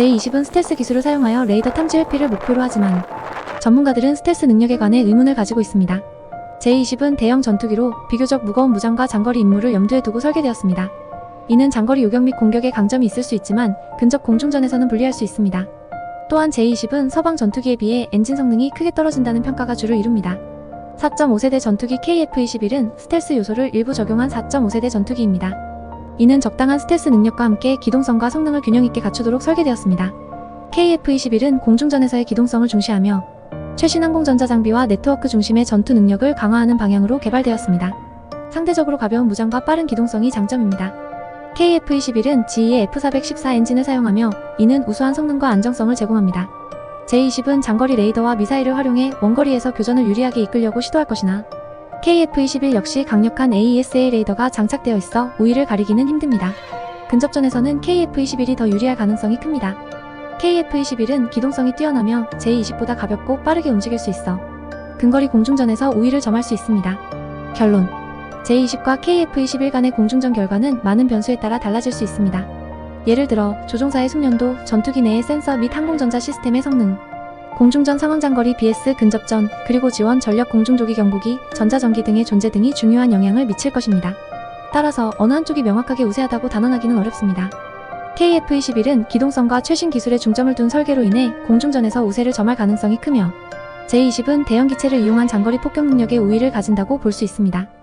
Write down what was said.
J20은 스텔스 기술을 사용하여 레이더 탐지 회피를 목표로 하지만 전문가들은 스텔스 능력에 관해 의문을 가지고 있습니다. J20은 대형 전투기로 비교적 무거운 무장과 장거리 임무를 염두에 두고 설계되었습니다. 이는 장거리 요격 및 공격에 강점이 있을 수 있지만 근접 공중전에서는 불리할 수 있습니다. 또한 J20은 서방 전투기에 비해 엔진 성능이 크게 떨어진다는 평가가 주를 이룹니다. 4.5세대 전투기 KF-21은 스텔스 요소를 일부 적용한 4.5세대 전투기입니다. 이는 적당한 스텔스 능력과 함께 기동성과 성능을 균형 있게 갖추도록 설계되었습니다. KF-21은 공중전에서의 기동성을 중시하며 최신 항공전자 장비와 네트워크 중심의 전투 능력을 강화하는 방향으로 개발되었습니다. 상대적으로 가벼운 무장과 빠른 기동성이 장점입니다. KF-21은 GE의 F414 엔진을 사용하며 이는 우수한 성능과 안정성을 제공합니다. J-20은 장거리 레이더와 미사일을 활용해 원거리에서 교전을 유리하게 이끌려고 시도할 것이나 KF-21 역시 강력한 AESA 레이더가 장착되어 있어 우위를 가리기는 힘듭니다. 근접전에서는 KF-21이 더 유리할 가능성이 큽니다. KF-21은 기동성이 뛰어나며 J-20보다 가볍고 빠르게 움직일 수 있어 근거리 공중전에서 우위를 점할 수 있습니다. 결론 J-20과 KF-21 간의 공중전 결과는 많은 변수에 따라 달라질 수 있습니다. 예를 들어 조종사의 숙련도, 전투기 내의 센서 및 항공전자 시스템의 성능, 공중전 상황 장거리 BS 근접전, 그리고 지원 전력 공중조기 경보기, 전자전기 등의 존재 등이 중요한 영향을 미칠 것입니다. 따라서 어느 한쪽이 명확하게 우세하다고 단언하기는 어렵습니다. KF-21은 기동성과 최신 기술에 중점을 둔 설계로 인해 공중전에서 우세를 점할 가능성이 크며 J-20은 대형 기체를 이용한 장거리 폭격 능력의 우위를 가진다고 볼 수 있습니다.